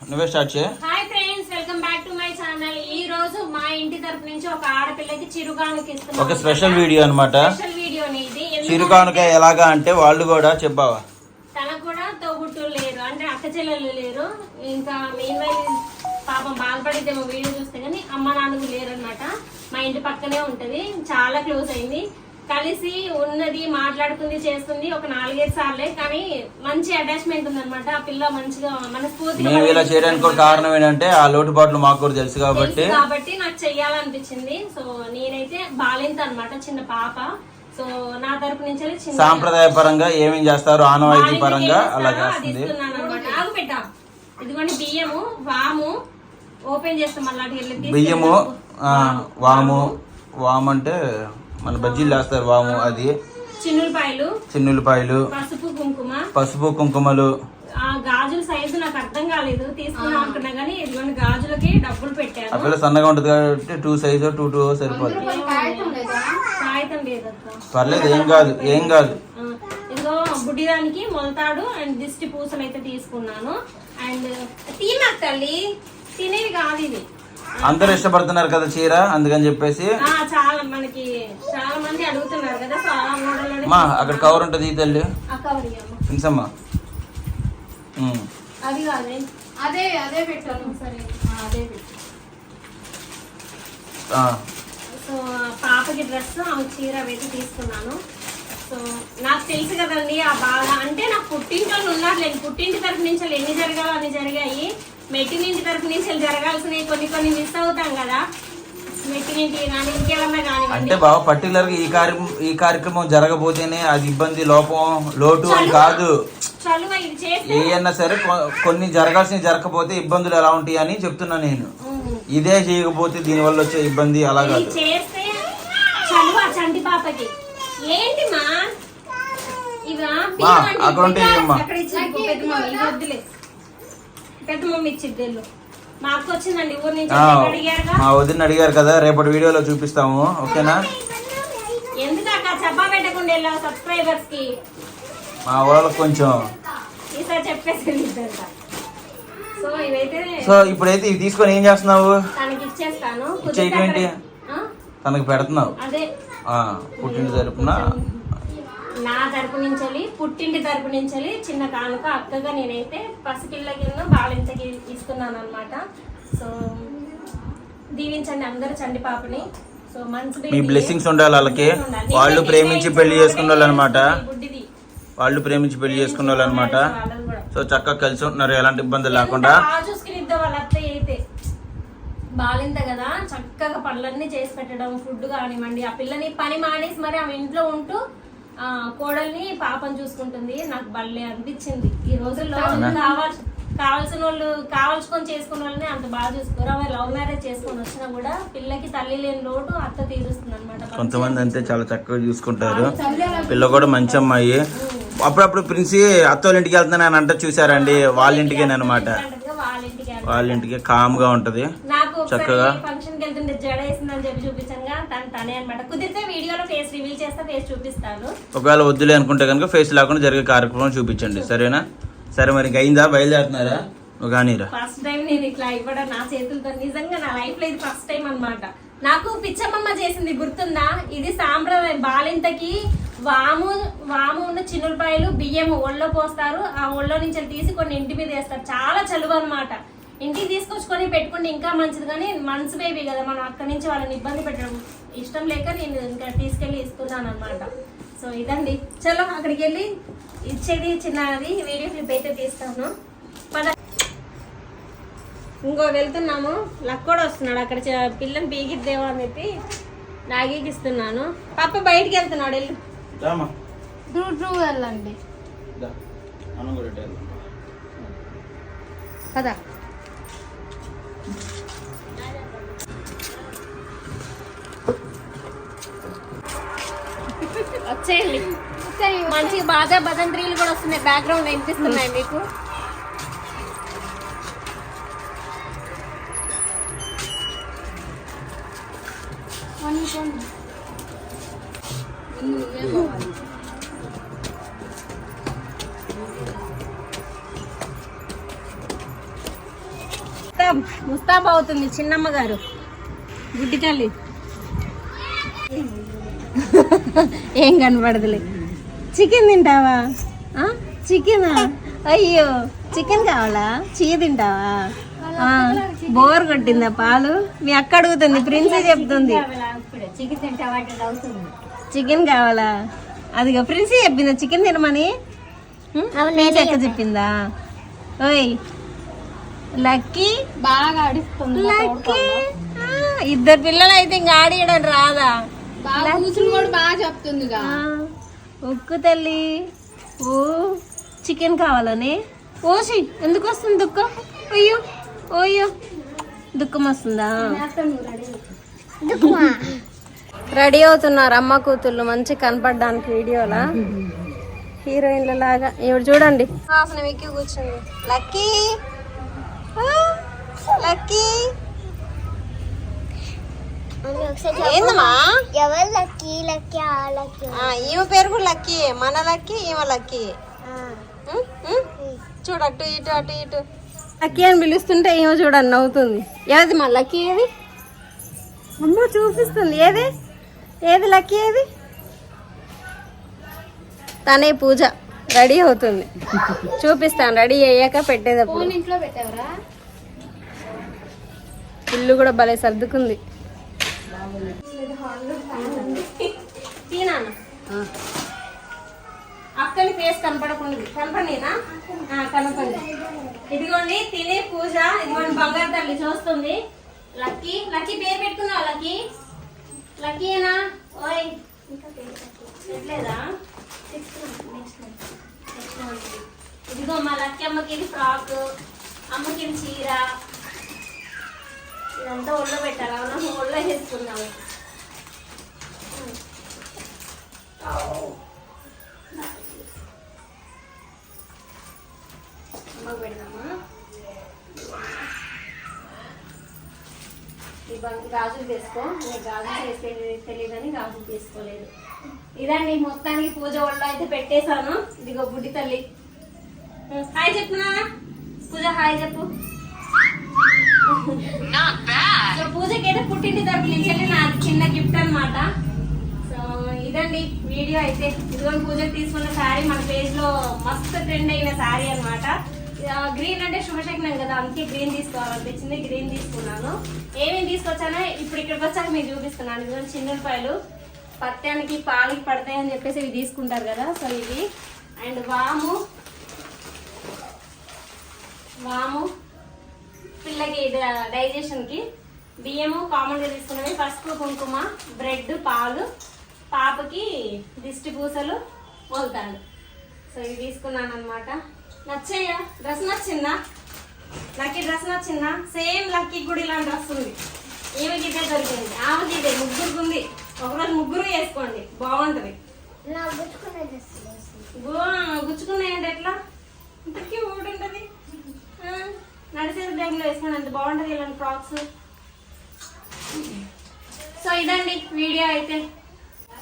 నువ్వే స్టార్ట్ చేయ. Hi friends welcome back to my channel ఈ రోజు మా ఇంటి తరపు నుంచి ఒక ఆడపిల్లకి చిరుగానుకి ఇస్తున్నాం ఒక స్పెషల్ వీడియో అనమాట స్పెషల్ వీడియోని ఇది. ఎందుకంటే చిరుకానుక ఎలాగా అంటే వాళ్ళు కూడా చెప్పావా? తనకు కూడా తోబుట్టులు లేరు. అంటే అక్క చెల్లెలు లేరు. ఇంకా మెయిన్ పాపం బాధపడిద్దేమో వీడియో చూస్తే కానీ అమ్మ నాన్నకు లేరు అనమాట మా ఇంటి పక్కనే ఉంటది. చాలా క్లోజ్ అయింది. కలిసి ఉన్నది మాట్లాడుతుంది చేస్తుంది ఒక నాలుగైదు సార్లే. కానీ మంచి అటాచ్మెంట్ ఉందన్నమాట. ఆ పిల్ల మంచిగా మేము ఇలా చేయడానికి కూడా కారణం ఏంటంటే ఆ లోటుపాట్లు మాకు కూడా తెలుసు కాబట్టి. కాబట్టి నాకు చెయ్యాలనిపించింది. సో నేనైతే బాలింత అన్నమాట చిన్న పాప. సో నా తరపు నుంచి సాంప్రదాయ పరంగా ఏమేం చేస్తారు ఆనవాయితీ పరంగా అలా చేస్తుంది. ఇస్తున్నాను అన్నమాట. ఆగు పెట్టా ఇదిగోండి బియ్యము వాము. ఓపెన్ చేస్తాం తీసుకెళ్ళి బియ్యము వాము. వాము అంటే మన బజ్జీలు వేస్తారు వాము అది. చిన్నులపాయలు చిన్నులపాయలు పసుపు కుంకుమ. పసుపు కుంకుమలు. ఆ గాజుల సైజు నాకు అర్థం కాలేదు. తీసుకుందాం అనుకున్నా కానీ ఇదిగోండి గాజులకి డబ్బులు ఆ పెట్టాను. పిల్ల సన్నగా ఉంటుంది కాబట్టి టూ సైజు టూ టూ సరిపోతుంది కాగితం లేదు? అక్క. పర్లేదు ఏం కాదు ఏం కాదు. ఆ, ఇదిగో బుడ్డిదానికి మొలతాడు అండ్ దిష్టి పూసలు అయితే తీసుకున్నాను. అండ్ తీమాక్ తల్లి తినేవి కాదు ఇది అందరు ఇష్టపడుతున్నారు కదా చీర? అందుకని చెప్పేసి చాలా మనకి చాలా మంది అడుగుతున్నారు కదా సో అలా మోడల్ మా అక్కడ కవర్ ఉంటుంది ఈ తల్లి. ఇంసమ్మ. అది కాదే. అదే అదే పెట్టాను సరే ఆ, అదే పెట్టు. ఆ, సో పాపకి డ్రెస్ ఆమె చీర అయితే తీసుకున్నాను. సో నాకు తెలుసు కదండి ఆ బాధ. అంటే నాకు పుట్టింటోళ్ళు ఉన్నారు లేదు పుట్టింటి తరపు నుంచి ఎన్ని జరగాలో అన్ని జరిగాయి. మెట్టినింటి తరపు నుంచి జరగాల్సినవి కొన్ని కొన్ని మిస్ అవుతాం కదా. మెట్టినింటి కానీ అంటే బాబా పర్టికులర్గా ఈ కార్యక్రమం ఈ కార్యక్రమం జరగబోతేనే అది ఇబ్బంది లోపం లోటు అని కాదు. చలువ ఇది చేస్తే ఏ అన్నా సరే కొ- కొన్ని జరగాల్సినవి జరగకపోతే ఇబ్బందులు ఎలా ఉంటాయి అని చెప్తున్నా నేను. ఇదే చేయకపోతే దీనివల్ల వచ్చే ఇబ్బంది అలా ఇది కాదు. చేస్తే చలువ చంటి పాపకి. ఏంటి మా? ఇవా మా, అక్కడ ఇవ్వమ్మా. ఇది వద్దులే. పెద్ద మమ్మీ ఇచ్చింది వెళ్ళు మా అక్క వచ్చిందండి ఊరు నుంచి ఆ, వచ్చి అడిగారుగా? మా వదిన అడిగారు కదా రేపటి వీడియోలో చూపిస్తాము ఓకేనా? ఎందుకు అక్క చెప్పా పెట్టకుండా వెళ్ళావు సబ్స్క్రైబర్స్కి మా వాళ్ళకి కొంచెం. ఈసారి చెప్పేసి సో ఇవైతే సో ఇప్పుడైతే ఇవి తీసుకొని ఏం చేస్తున్నావు? తనకి ఇచ్చేస్తాను? తనకు పెడుతున్నావు. అదే. పుట్టిన తరపున. నా తరపు నుంచి పుట్టింటి తరపు నుంచి చిన్న కానుక అక్కగా నేనైతే పసిపిల్ల కింద బాలింతకి ఇస్తున్నాను అనమాట సో దీవించండి అందరూ చండి పాపని. సో మంచి మీ బ్లెస్సింగ్స్ ఉండాలి వాళ్ళకి. వాళ్ళు ప్రేమించి పెళ్ళి చేసుకున్న వాళ్ళు ప్రేమించి పెళ్ళి చేసుకున్న వాళ్ళు అనమాట వాళ్ళది కూడా. సో చక్కగా కలిసి ఉంటున్నారు. ఎలాంటి ఇబ్బంది లేకుండా. బాలింత కదా చక్కగా పనులన్నీ చేసి పెట్టడం ఫుడ్ కానివ్వండి ఆ పిల్లని పని మానేసి మరి ఆమె ఇంట్లో ఉంటూ కోడల్ని పాపం చూసుకుంటుంది. నాకు భలే అనిపించింది. ఈ రోజుల్లో కావాల్సి కావాల్సిన వాళ్ళు కావాల్సుకొని చేసుకున్న వాళ్ళని అంత బాగా చూసుకోరు. ఆమె లవ్ మ్యారేజ్ చేసుకొని వచ్చినా కూడా పిల్లకి తల్లి లేని లోటు అత్త తీరుస్తుంది అనమాట కొంతమంది అంతే చాలా చక్కగా చూసుకుంటారు. పిల్ల కూడా మంచి అమ్మాయి. అప్పుడప్పుడు ప్రిన్సి అత్త వాళ్ళ ఇంటికి వెళ్తున్నాను అని అంటే చూసారండి. వాళ్ళ ఇంటికే అనమాట. వాళ్ళ ఇంటికి వెళ్ళి. వాళ్ళ ఇంటికి కామ్గా ఉంటది చక్కగా. ఫంక్షన్ వెళ్తుంటే జడ వేసిందని చెప్పి తను అనమాట కుదిరితే వీడియోలో ఫేస్ రివీల్ చేస్తే ఫేస్ చూపిస్తాను. ఒకవేళ వద్దులే అనుకుంటే కనుక ఫేస్ లేకుండా జరిగే కార్యక్రమం చూపించండి. సరేనా? సరే మరి అయిందా? బయలుదేరుతున్నారా? కానీరా. ఫస్ట్ టైం నేను ఇట్లా ఇవ్వడం నా చేతులతో. నిజంగా నా లైఫ్లో ఇది ఫస్ట్ టైం అన్నమాట. నాకు పిచ్చమ్మమ్మ చేసింది గుర్తుందా? ఇది సాంప్రదాయం. బాలింతకి వాము వాము ఉన్న చిన్నులపాయలు బియ్యము ఒళ్ళో పోస్తారు. ఆ ఒళ్ళో నుంచి తీసి కొన్ని ఇంటి మీద వేస్తారు. చాలా చలువ అన్నమాట. ఇంటికి తీసుకొచ్చుకొని పెట్టుకుంటే ఇంకా మంచిది. కానీ మనసు బేబీ కదా మనం అక్కడి నుంచి వాళ్ళని ఇబ్బంది పెట్టడం. ఇష్టం లేక నేను ఇంకా తీసుకెళ్ళి ఇస్తున్నాను అనమాట సో ఇదండి. చలో అక్కడికి వెళ్ళి ఇచ్చేది చిన్నది వీడియో క్లిప్ అయితే తీస్తాను. పద. ఇంకో వెళ్తున్నాము. లక్కోడు వస్తున్నాడు. అక్కడ పిల్లని పీకిద్దేమో అని చెప్పి నాగీకి ఇస్తున్నాను. పాప బయటికి వెళ్తున్నాడు వెళ్ళు. ట్రూ ట్రూ వెళ్ళండి. కదా వచ్చేయండి. మంచిగా బాగా భదంత్రీలు కూడా వస్తున్నాయి. బ్యాక్గ్రౌండ్ వినిపిస్తున్నాయి మీకు. ముస్తాబ్ ముస్తాబ్ అవుతుంది చిన్నమ్మ గారు. గుడ్డి తల్లి. ఏం కనపడదులే. చికెన్ తింటావా? చికెనా? అయ్యో చికెన్ కావాలా? చీ తింటావా? బోర్ కొట్టిందా పాలు? మీ అక్క అడుగుతుంది ప్రిన్సీ చెప్తుంది. చికెన్ కావాలా? అదిగో ప్రిన్సీ చెప్పిందా? చికెన్ తినమని? అక్క చెప్పిందా? ఓయ్ లక్కీ. బాగా ఆడిస్తుంది లక్కీ. ఆ, ఇద్దరు పిల్లలు అయితే ఇంకా ఆడియడం రాదా? కూతురు కూడా బాగా చెప్తుందిగా. ఆ, ఉక్కు తల్లి. ఓ చికెన్ కావాలని. ఓసి ఎందుకు వస్తుంది దుఃఖం? అయ్యో ఓయ్యో దుఃఖం వస్తుందా? రెడీ అవుతున్నారు అమ్మ కూతుర్లు మంచి కనపడడానికి వీడియోలా. హీరోయిన్ల లాగా ఇవి చూడండి. వాసన వెక్కి కూర్చుంది. లక్కీ. లక్కీ. ఏందమ్మా? ఎవరు లక్కీ? లక్కీ ఆ లక్కీ. ఆ, ఈమె పేరు కూడా లక్కీ. మన లక్కీ ఈమె లక్కీ? చూడు అటు ఇటు అటు ఇటు. లక్కీ అని పిలుస్తుంటే ఈమె చూడండి నవ్వుతుంది. ఏది మా లక్కీ ఏది? అమ్మ చూపిస్తుంది. ఏది? ఏది లక్కీ ఏది? తనే పూజ. రెడీ అవుతుంది. చూపిస్తాను రెడీ అయ్యాక పెట్టేటప్పుడు. పెట్టావరా? ఇల్లు కూడా భలే సర్దుకుంది. అక్కని ఫేస్ కనపడకుండా కనపడినా కనపడి ఇదిగోండి తినే పూజ. ఇదిగోండి బంగారు తల్లి చూస్తుంది. లక్కీ లక్కీ పేరు పెట్టుకున్నావు లక్కీ? లక్కీనా ఓయ్ పెట్టలేదా ఇదిగో మా లక్కీ అమ్మకి ఇది ఫ్రాక్ అమ్మకి చీర ఇదంతా ఒళ్ళో పెట్టాలి. అవునా? ఒళ్ళో వేసుకున్నాము అమ్మకు పెడదామా? ఈ గాజులు తీసుకో. నేను గాజులు చేసేది తెలియదని గాజులు తీసుకోలేదు. ఇదండి మొత్తానికి పూజ ఒళ్ళో అయితే పెట్టేశాను. ఇదిగో బుడ్డి తల్లి. హాయ్ చెప్పునా పూజ హాయ్ చెప్పు సో పూజకి అయితే పుట్టింటి తరపు నుంచి నాకు చిన్న గిఫ్ట్ అన్నమాట. సో ఇదండి వీడియో అయితే. ఇదిగోండి పూజకి తీసుకున్న శారీ మన పేజ్లో మస్తు ట్రెండ్ అయిన శారీ అనమాట గ్రీన్ అంటే శుభశక్నం కదా అందుకే గ్రీన్ తీసుకోవాలనిపించింది గ్రీన్ తీసుకున్నాను. ఏమేమి తీసుకొచ్చానో ఇప్పుడు ఇక్కడికి వచ్చాక మీకు చూపిస్తున్నాను. ఇదిగోండి చిన్నులపాయలు పత్యానికి పాలకి పడతాయి అని చెప్పేసి ఇవి తీసుకుంటారు కదా. సో ఇవి. అండ్ వాము వాము పిల్లకి డైజెషన్కి బియ్యము కామన్గా తీసుకున్నవి పసుపు కుంకుమ బ్రెడ్ పాలు పాపకి దిష్టి పూసలు మొలతాడు సో ఇవి తీసుకున్నాను అనమాట నచ్చాయా? డ్రెస్ నచ్చిందా? లక్కీ డ్రెస్ నచ్చిందా? సేమ్ లక్కీ కూడా ఇలాంటి డ్రెస్ ఉంది. ఈమెకి ఇదే దొరికింది. ఆమెకి ఇదే. ముగ్గురికి ఉంది. ఒకరోజు ముగ్గురు వేసుకోండి. బాగుంటది. గుచ్చుకునే గుచ్చుకున్నాయంటే ఎట్లా? ఇంత క్యూట్ ఉంటది. ఆ, నడిచేది వేసుకుని అంత బాగుంటుంది ఇలాంటి ఫ్రాక్స్? సో ఇదండి వీడియో అయితే.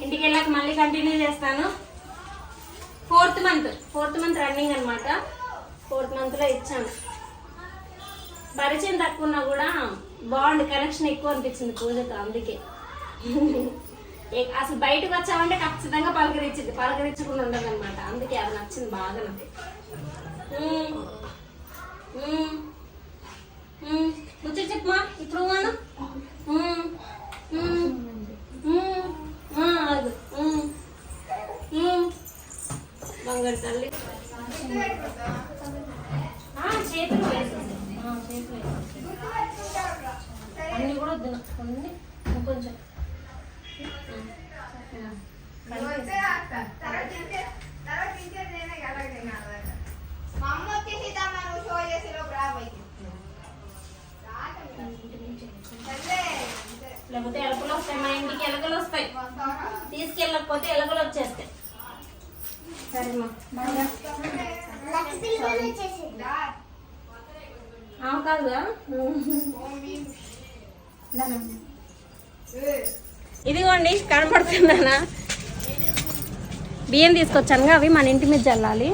ఇంటికి వెళ్ళాక మళ్ళీ కంటిన్యూ చేస్తాను. Fourth month fourth month running అనమాట ఫోర్త్ మంత్లో ఇచ్చాను. పరిచయం తక్కువ ఉన్నా కూడా బాగుంది. కనెక్షన్ ఎక్కువ అనిపించింది పూజకు అందుకే. ఏ- అసలు బయటకు వచ్చామంటే ఖచ్చితంగా పలకరించింది. పలకరించకుండా ఉండదు అనమాట అందుకే అది నచ్చింది బాగా నాకు. ముచ్చట చెప్పమా ఇప్పుడు మనం బంగారు తల్లి చేతులు చేతులు కూడా వద్దు కొన్ని కొంచెం లేకపోతే ఎలకలు వస్తాయి. మా ఇంటికి ఎలకలు వస్తాయి. తీసుకెళ్ళకపోతే ఎలకలు వచ్చేస్తాయి. సరేమ్మా బాగా కాదుగా? ఇదిగోండి కనపడుతున్నానా బియ్యం తీసుకొచ్చానుగా అవి మన ఇంటి మీద చల్లాలి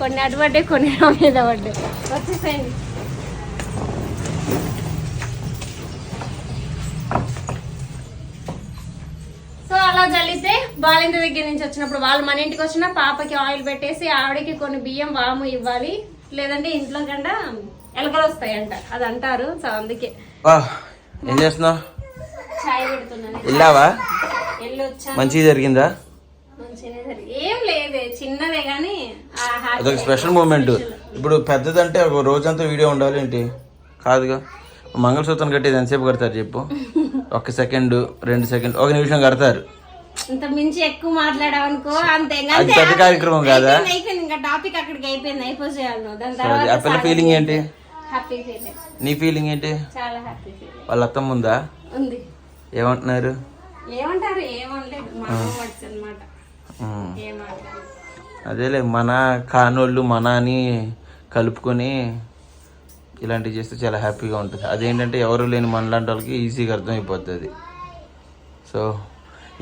కొన్ని అటు పడ్డాయి కొన్ని మీద పడ్డాయి. వచ్చేసేయండి సో అలా జల్లితే బాలింత దగ్గర నుంచి వచ్చినప్పుడు వాళ్ళు మన ఇంటికి వచ్చిన పాపకి ఆయిల్ పెట్టేసి ఆవిడకి కొన్ని బియ్యం వాము ఇవ్వాలి. లేదంటే ఇంట్లో కన్నా ఎలకలు వస్తాయంట. అది అంటారు. సో అందుకే. ఏం చేస్తున్నావు? చాయ్ పెడుతున్నాను. వెళ్ళావా? మంచిగా జరిగింది. ఏం లేదే చిన్నదే కానీ ఆ హ్యాపీ అదొక స్పెషల్ మూమెంట్ ఇప్పుడు పెద్దదంటే ఒక రోజంతా వీడియో ఉండాలి ఏంటి? కాదుగా. మంగళసూత్రం కట్టేది ఎంతసేపు కడతారు చెప్పు? ఒక సెకండ్ రెండు సెకండ్ ఒక నిమిషం కడతారు. ఇంత మించి ఎక్కువ మాట్లాడావనుకో అంతే ఇంకా అది. పెద్ద కార్యక్రమం కాదా? అయిపోయింది, అయిపోయింది ఇంకా టాపిక్ అక్కడికి అయిపోయింది అయిపోయాను దాని సో అది- ఆ పిల్ల ఫీలింగ్ ఏంటి? హ్యాపీ ఫీలింగ్ నీ ఫీలింగ్ ఏంటి? చాలా హ్యాపీ ఫీలింగ్ వాళ్ళ అత్తమ్మ ఉందా? ఉంది. ఏమంటున్నారు? మా. ఏమంటారు అదేలే మన కానోళ్ళు మన అని కలుపుకొని ఇలాంటివి చేస్తే చాలా హ్యాపీగా ఉంటుంది. అదేంటంటే ఎవరు లేని మనలాంటి వాళ్ళకి ఈజీగా అర్థమైపోతుంది. సో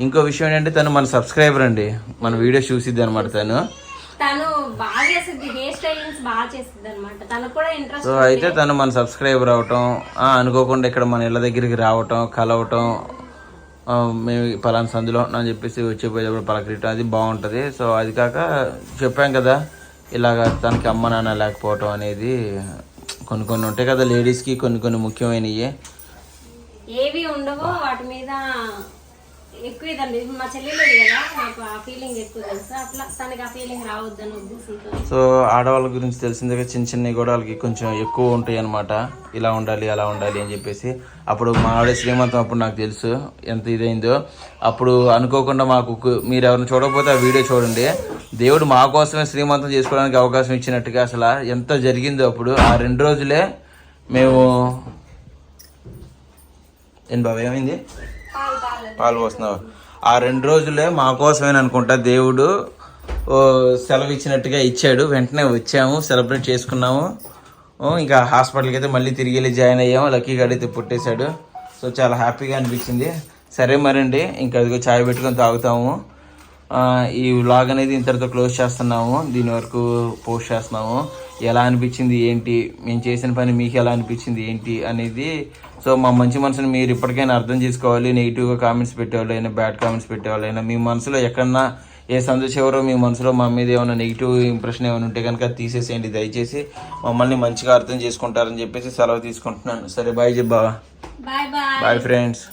ఇంకో విషయం ఏంటంటే తను మన సబ్స్క్రైబర్ అండి. మన వీడియో చూసిద్ది అనమాట తను. తను బాగా చేస్తుంది హెయిర్ స్టైలింగ్స్ బాగా చేస్తుంది అనమాట తనకు కూడా ఇంట్రెస్ట్ సో అయితే తను మన సబ్స్క్రైబర్ అవటం అనుకోకుండా ఇక్కడ మన ఇళ్ళ దగ్గరికి రావటం కలవటం మేము ఈ పలానా సందులో అని చెప్పేసి వచ్చేపోయేటప్పుడు పలకరియటం అది బాగుంటుంది. సో అది కాక చెప్పాం కదా ఇలాగ తనకి అమ్మ నాన్న లేకపోవటం అనేది కొన్ని కొన్ని ఉంటాయి కదా లేడీస్కి కొన్ని కొన్ని ముఖ్యమైనవి ఏవి ఉండవో వాటి మీద ఎక్కువ ఇదండి. మా చెల్లెలేదు కదా నాకు ఆ ఫీలింగ్ ఎక్కువ తెలుసు. అట్లా తనకి ఆ ఫీలింగ్ రావద్దని ఉద్దేశంతో సో ఆడవాళ్ళ గురించి తెలిసిందిగా చిన్న చిన్న కూడా వాళ్ళకి కొంచెం ఎక్కువ ఉంటాయి అనమాట ఇలా ఉండాలి అలా ఉండాలి అని చెప్పేసి. అప్పుడు మా ఆవిడ శ్రీమంతం అప్పుడు నాకు తెలుసు ఎంత ఇదైందో. అప్పుడు అనుకోకుండా మాకు మీరు ఎవరిని చూడకపోతే ఆ వీడియో చూడండి. దేవుడు మా కోసమే శ్రీమంతం చేసుకోవడానికి అవకాశం ఇచ్చినట్టుగా అసలు ఎంత జరిగిందో అప్పుడు. ఆ రెండు రోజులే మేము ఏం బాబు ఏమైంది? పాలు పోస్తున్నావు ఆ రెండు రోజులే మా కోసమేననుకుంటా అనుకుంటా దేవుడు ఓ సెలవు ఇచ్చినట్టుగా ఇచ్చాడు. వెంటనే వచ్చాము సెలబ్రేట్ చేసుకున్నాము. ఇంకా హాస్పిటల్కి అయితే మళ్ళీ తిరిగి వెళ్ళి జాయిన్ అయ్యాము. లక్కీ గడితే పుట్టేశాడు. సో చాలా హ్యాపీగా అనిపించింది. సరే మరండి ఇంకా అదిగో చాయ్ పెట్టుకొని తాగుతాము. ఈ వ్లాగ్ అనేది ఇంతటితో క్లోజ్ చేస్తున్నాము. దీని వరకు పోస్ట్ చేస్తున్నాము. ఎలా అనిపించింది ఏంటి? మేము చేసిన పని మీకు ఎలా అనిపించింది ఏంటి అనేది సో మా మంచి మనసుని మీరు ఇప్పటికైనా అర్థం చేసుకోవాలి. నెగిటివ్గా కామెంట్స్ పెట్టేవాళ్ళైనా బ్యాడ్ కామెంట్స్ పెట్టేవాళ్ళైనా మీ మనసులో ఎక్కడన్నా ఏ సందు చివరో మీ మనసులో మా మీద ఏమైనా నెగిటివ్ ఇంప్రెషన్ ఏమైనా ఉంటే కనుక తీసేసేయండి. దయచేసి మమ్మల్ని మంచిగా అర్థం చేసుకుంటారని చెప్పేసి సెలవు తీసుకుంటున్నాను. సరే బాయ్ బాయ్ బాయ్ ఫ్రెండ్స్